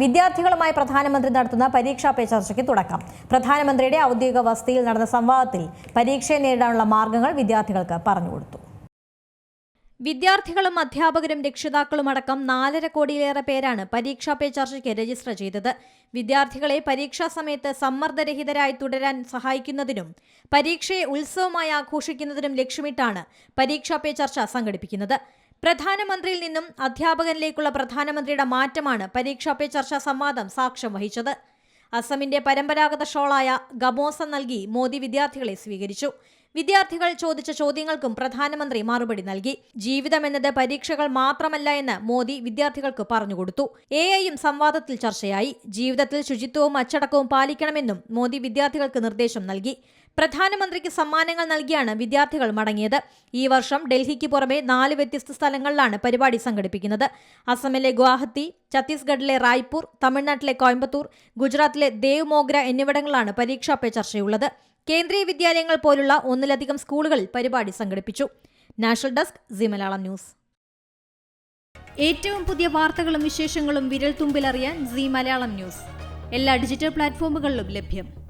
വിദ്യാർത്ഥികളുമായി പ്രധാനമന്ത്രി നടത്തുന്ന പരീക്ഷാ പേ ചർച്ചയ്ക്ക് തുടക്കം. പ്രധാനമന്ത്രിയുടെ ഔദ്യോഗിക വസതിയിൽ നടന്ന സംവാദത്തിൽ പരീക്ഷയെ നേരിടാനുള്ള മാർഗങ്ങൾ വിദ്യാർത്ഥികൾക്ക് പറഞ്ഞുകൊടുത്തു വിദ്യാർത്ഥികളും അധ്യാപകരും രക്ഷിതാക്കളും അടക്കം നാലര കോടിയിലേറെ പേരാണ് പരീക്ഷാ പേ ചർച്ചയ്ക്ക് രജിസ്റ്റർ ചെയ്തത്. വിദ്യാർത്ഥികളെ പരീക്ഷാ സമയത്ത് സമ്മർദ്ദരഹിതരായി തുടരാൻ സഹായിക്കുന്നതിനും പരീക്ഷയെ ഉത്സവമായി ആഘോഷിക്കുന്നതിനും ലക്ഷ്യമിട്ടാണ് പരീക്ഷാ പേ ചർച്ച സംഘടിപ്പിക്കുന്നത്. പ്രധാനമന്ത്രിയിൽ നിന്നും അധ്യാപകനിലേക്കുള്ള പ്രധാനമന്ത്രിയുടെ മാറ്റമാണ് പരീക്ഷാ പേ ചർച്ച സംവാദം സാക്ഷ്യം വഹിച്ചത്. അസമിന്റെ പരമ്പരാഗത ഷോളായ ഗമോസ നൽകി മോദി വിദ്യാർത്ഥികളെ സ്വീകരിച്ചു. വിദ്യാർത്ഥികൾ ചോദിച്ച ചോദ്യങ്ങൾക്കും പ്രധാനമന്ത്രി മറുപടി നൽകി. ജീവിതം എന്നത് പരീക്ഷകൾ മാത്രമല്ല എന്ന് മോദി വിദ്യാർത്ഥികൾക്ക് പറഞ്ഞുകൊടുത്തു എ ഐയും സംവാദത്തിൽ ചർച്ചയായി. ജീവിതത്തിൽ ശുചിത്വവും അച്ചടക്കവും പാലിക്കണമെന്നും മോദി വിദ്യാർത്ഥികൾക്ക് നിർദ്ദേശം നൽകി. പ്രധാനമന്ത്രിക്ക് സമ്മാനങ്ങൾ നൽകിയാണ് വിദ്യാർത്ഥികൾ മടങ്ങിയത്. ഈ വർഷം ഡൽഹിക്ക് പുറമെ നാല് വ്യത്യസ്ത സ്ഥലങ്ങളിലാണ് പരിപാടി സംഘടിപ്പിക്കുന്നത്. അസമിലെ ഗുവാഹത്തി ഛത്തീസ്ഗഡിലെ റായ്പൂർ തമിഴ്നാട്ടിലെ കോയമ്പത്തൂർ ഗുജറാത്തിലെ ദേവ് മോഗ്ര എന്നിവിടങ്ങളിലാണ് പരീക്ഷാ പേ ചർച്ചയുള്ളത്. കേന്ദ്രീയ വിദ്യാലയങ്ങൾ പോലുള്ള ഒന്നിലധികം സ്കൂളുകളിൽ പരിപാടി സംഘടിപ്പിച്ചു. National desk Zee Malayalam news. ഏറ്റവും പുതിയ വാർത്തകളും വിശേഷങ്ങളും വിരൽ തുമ്പിലറിയാൻ സി മലയാളം ന്യൂസ്. എല്ലാ ഡിജിറ്റൽ പ്ലാറ്റ്ഫോമുകളിലും ലഭ്യം.